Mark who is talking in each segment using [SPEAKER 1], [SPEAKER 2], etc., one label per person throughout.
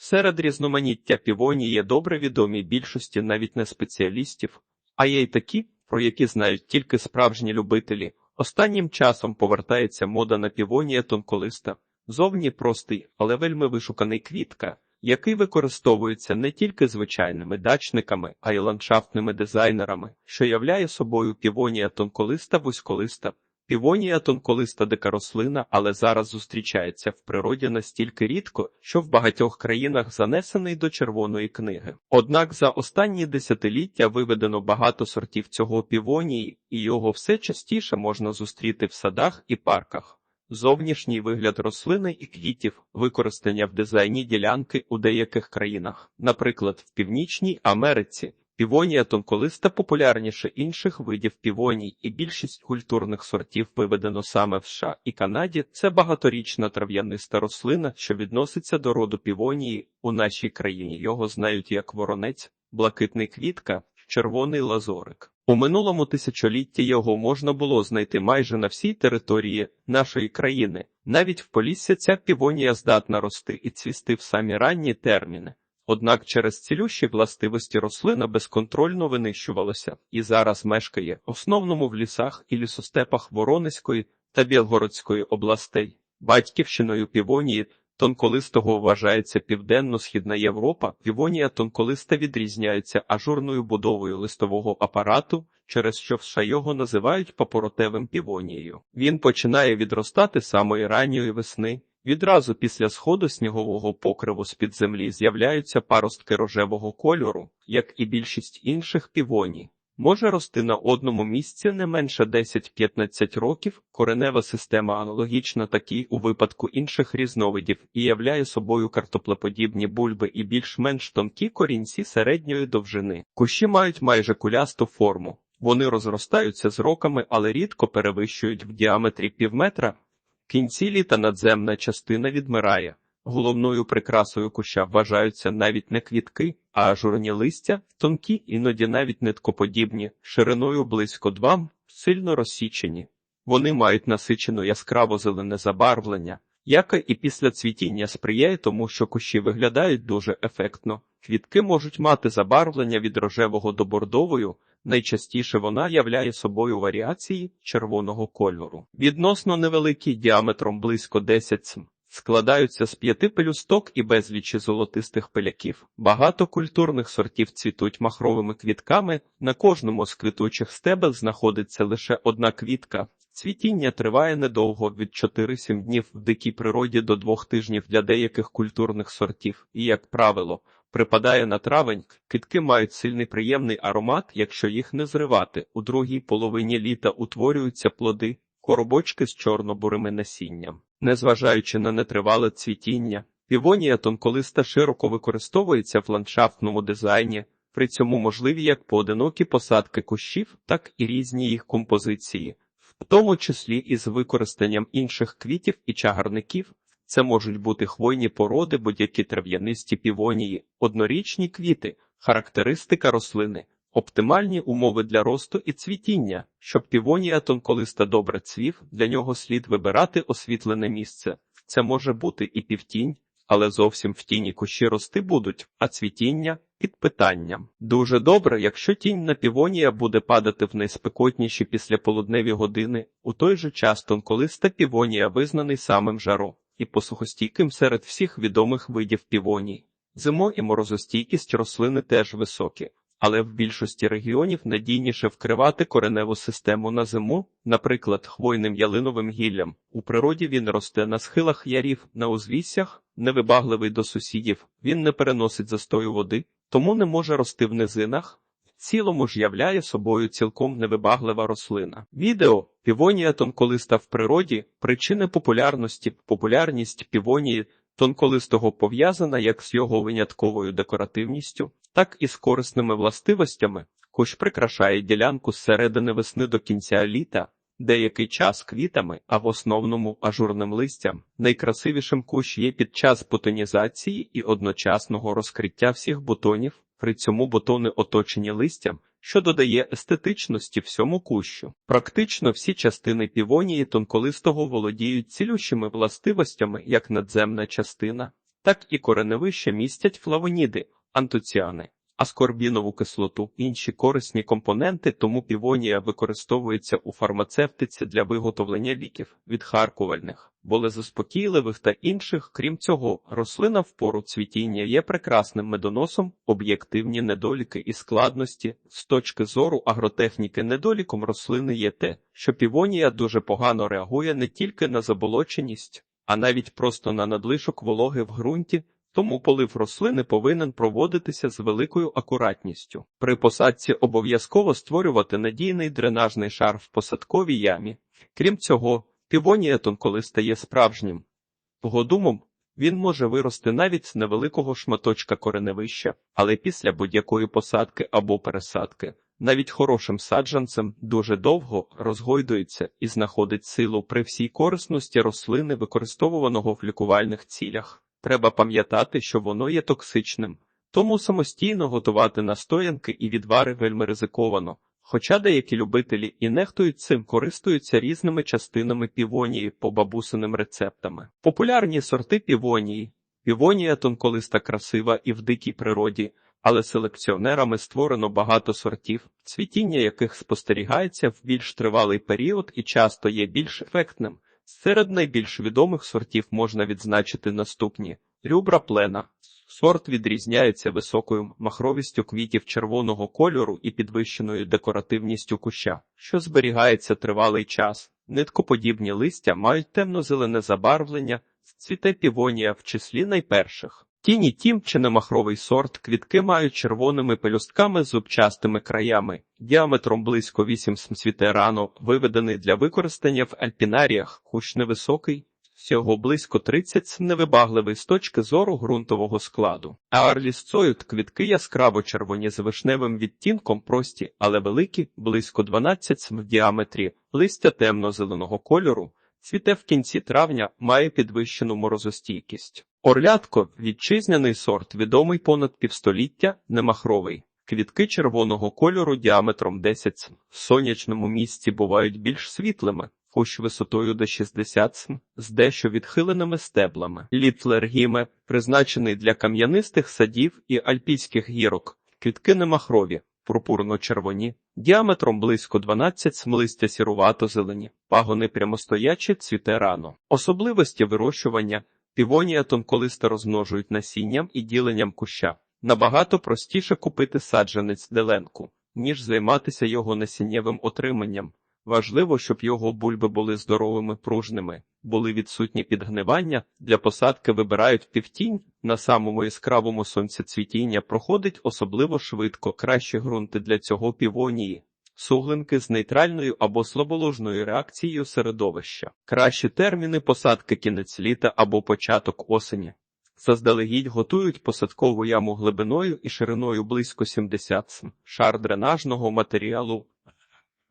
[SPEAKER 1] Серед різноманіття півоній є добре відомі більшості навіть не спеціалістів, а є й такі, про які знають тільки справжні любителі. Останнім часом повертається мода на півонія тонколиста. Зовні простий, але вельми вишуканий квітка, який використовується не тільки звичайними дачниками, а й ландшафтними дизайнерами, що являє собою півонія тонколиста вузьколиста. Півонія тонколиста дика рослина, але зараз зустрічається в природі настільки рідко, що в багатьох країнах занесений до червоної книги. Однак за останні десятиліття виведено багато сортів цього півонії, і його все частіше можна зустріти в садах і парках. Зовнішній вигляд рослини і квітів, використання в дизайні ділянки у деяких країнах, наприклад, в Північній Америці. Півонія тонколиста популярніше інших видів півоній, і більшість культурних сортів виведено саме в США і Канаді. Це багаторічна трав'яниста рослина, що відноситься до роду півонії. У нашій країні його знають як воронець, блакитний квітка, червоний лазорик. У минулому тисячолітті його можна було знайти майже на всій території нашої країни. Навіть в Полісся ця півонія здатна рости і цвісти в самі ранні терміни. Однак через цілющі властивості рослина безконтрольно винищувалася і зараз мешкає основному в лісах і лісостепах Воронезької та Білгородської областей. Батьківщиною півонії тонколистого вважається Південно-Східна Європа. Півонія тонколиста відрізняється ажурною будовою листового апарату, через що США його називають папоротевим півонією. Він починає відростати самої ранньої весни. Відразу після сходу снігового покриву з-під землі з'являються паростки рожевого кольору, як і більшість інших півоній. Може рости на одному місці не менше 10-15 років, коренева система аналогічна такій у випадку інших різновидів і являє собою картоплеподібні бульби і більш-менш тонкі корінці середньої довжини. Кущі мають майже кулясту форму. Вони розростаються з роками, але рідко перевищують в діаметрі півметра. Кінці літа надземна частина відмирає. Головною прикрасою куща вважаються навіть не квітки, а ажурні листя, тонкі, іноді навіть ниткоподібні, шириною близько 2, сильно розсічені. Вони мають насичено яскраво зелене забарвлення, яке і після цвітіння сприяє тому, що кущі виглядають дуже ефектно. Квітки можуть мати забарвлення від рожевого до бордовою, найчастіше вона являє собою варіації червоного кольору. Відносно невеликий діаметром близько 10 см. Складаються з п'яти пелюсток і безлічі золотистих пиляків. Багато культурних сортів цвітуть махровими квітками. На кожному з квітучих стебел знаходиться лише одна квітка. Цвітіння триває недовго від 4-7 днів в дикій природі до двох тижнів для деяких культурних сортів, і, як правило, припадає на травень. Квітки мають сильний приємний аромат, якщо їх не зривати. У другій половині літа утворюються плоди, коробочки з чорно-бурими насінням. Незважаючи на нетривале цвітіння, півонія тонколиста широко використовується в ландшафтному дизайні, при цьому можливі як поодинокі посадки кущів, так і різні їх композиції, в тому числі із використанням інших квітів і чагарників. Це можуть бути хвойні породи, будь-які трав'янисті півонії, однорічні квіти, характеристика рослини. Оптимальні умови для росту і цвітіння, щоб півонія тонколиста добре цвів, для нього слід вибирати освітлене місце. Це може бути і півтінь, але зовсім в тіні кущі рости будуть, а цвітіння під питанням. Дуже добре, якщо тінь на півонія буде падати в найспекотніші післяполудневі години, у той же час тонколиста півонія визнаний самим жаром і посухостійким серед всіх відомих видів півоній. Зимо і морозостійкість рослини теж високі але в більшості регіонів надійніше вкривати кореневу систему на зиму, наприклад, хвойним ялиновим гіллям. У природі він росте на схилах ярів, на узвіссях, невибагливий до сусідів, він не переносить застою води, тому не може рости в низинах. Цілому ж являє собою цілком невибаглива рослина. Відео півонія тонколиста в природі, причини популярності, популярність півонії тонколистого пов'язана як з його винятковою декоративністю, так і з корисними властивостями. Кущ прикрашає ділянку з середини весни до кінця літа, деякий час квітами, а в основному ажурним листям. Найкрасивішим кущ є під час бутонізації і одночасного розкриття всіх бутонів, при цьому бутони оточені листям, що додає естетичності всьому кущу. Практично всі частини півонії тонколистого володіють цілющими властивостями як надземна частина, так і кореневища містять флавоніди, антоціани, аскорбінову кислоту, інші корисні компоненти, тому півонія використовується у фармацевтиці для виготовлення ліків, відхаркувальних, болезаспокійливих та інших. Крім цього, рослина в пору цвітіння є прекрасним медоносом, об'єктивні недоліки і складності. З точки зору агротехніки недоліком рослини є те, що півонія дуже погано реагує не тільки на заболоченість, а навіть просто на надлишок вологи в ґрунті, тому полив рослини повинен проводитися з великою акуратністю. При посадці обов'язково створювати надійний дренажний шар в посадковій ямі. Крім цього, півоніетон, коли стає справжнім погодумом, він може вирости навіть з невеликого шматочка кореневища, але після будь-якої посадки або пересадки. Навіть хорошим саджанцем дуже довго розгойдується і знаходить силу при всій корисності рослини, використовуваного в лікувальних цілях. Треба пам'ятати, що воно є токсичним, тому самостійно готувати настоянки і відвари вельми ризиковано. Хоча деякі любителі і нехтують цим користуються різними частинами півонії по бабусиним рецептами. Популярні сорти півонії. Півонія тонколиста красива і в дикій природі, але селекціонерами створено багато сортів, цвітіння яких спостерігається в більш тривалий період і часто є більш ефектним. Серед найбільш відомих сортів можна відзначити наступні рюбра плена. Сорт відрізняється високою махровістю квітів червоного кольору і підвищеною декоративністю куща, що зберігається тривалий час. Ниткоподібні листя мають темно-зелене забарвлення, цвіте півонія в числі найперших. Тіні тім чи немахровий сорт квітки мають червоними пелюстками з зубчастими краями, діаметром близько 8 см цвіте рано, виведений для використання в альпінаріях, кущ невисокий, всього близько 30 невибагливий з точки зору ґрунтового складу. А арлісцоют квітки яскраво червоні з вишневим відтінком прості, але великі, близько 12 см в діаметрі, листя темно-зеленого кольору, цвіте в кінці травня, має підвищену морозостійкість. Орлятко вітчизняний сорт, відомий понад півстоліття, немахровий. Квітки червоного кольору діаметром 10 см. В сонячному місці бувають більш світлими, кущ висотою до 60 см, з дещо відхиленими стеблами. Літлергіме, призначений для кам'янистих садів і альпійських гірок. Квітки немахрові, пурпурно-червоні, діаметром близько 12 см, листя сірувато-зелені, пагони прямостоячі, цвіте рано. Особливості вирощування – Півонія тонколиста розмножують насінням і діленням куща. Набагато простіше купити саджанець деленку, ніж займатися його насіннєвим отриманням. Важливо, щоб його бульби були здоровими пружними, були відсутні підгнивання. Для посадки вибирають півтінь, на самому яскравому сонцецвітіння проходить особливо швидко кращі ґрунти для цього півонії. Суглинки з нейтральною або слаболожною реакцією середовища. Кращі терміни посадки кінець літа або початок осені. Заздалегідь готують посадкову яму глибиною і шириною близько 70 см, шар дренажного матеріалу,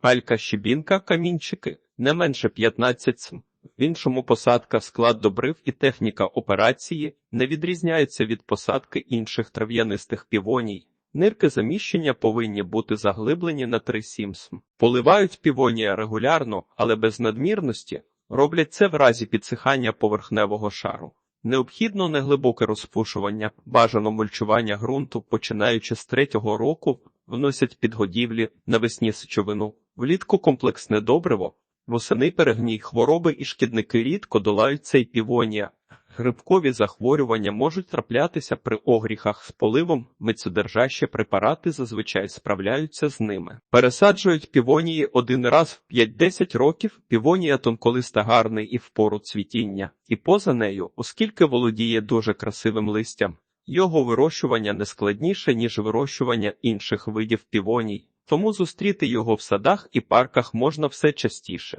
[SPEAKER 1] палька щебінка, камінчики не менше 15 см. В іншому посадка, склад добрив і техніка операції не відрізняються від посадки інших трав'янистих півоній. Нирки заміщення повинні бути заглиблені на 3-7 см. Поливають півонія регулярно, але без надмірності. Роблять це в разі підсихання поверхневого шару. Необхідно неглибоке розпушування, бажано мульчування ґрунту, починаючи з третього року, вносять підгодівлі навесні сечовину, влітку комплексне добриво, восени перегній хвороби і шкідники рідко долають цей півонія. Грибкові захворювання можуть траплятися при огріхах з поливом, мицедержащі препарати зазвичай справляються з ними. Пересаджують півонії один раз в 5-10 років, півонія тонколиста гарний і в пору цвітіння, і поза нею, оскільки володіє дуже красивим листям, його вирощування не складніше, ніж вирощування інших видів півоній, тому зустріти його в садах і парках можна все частіше.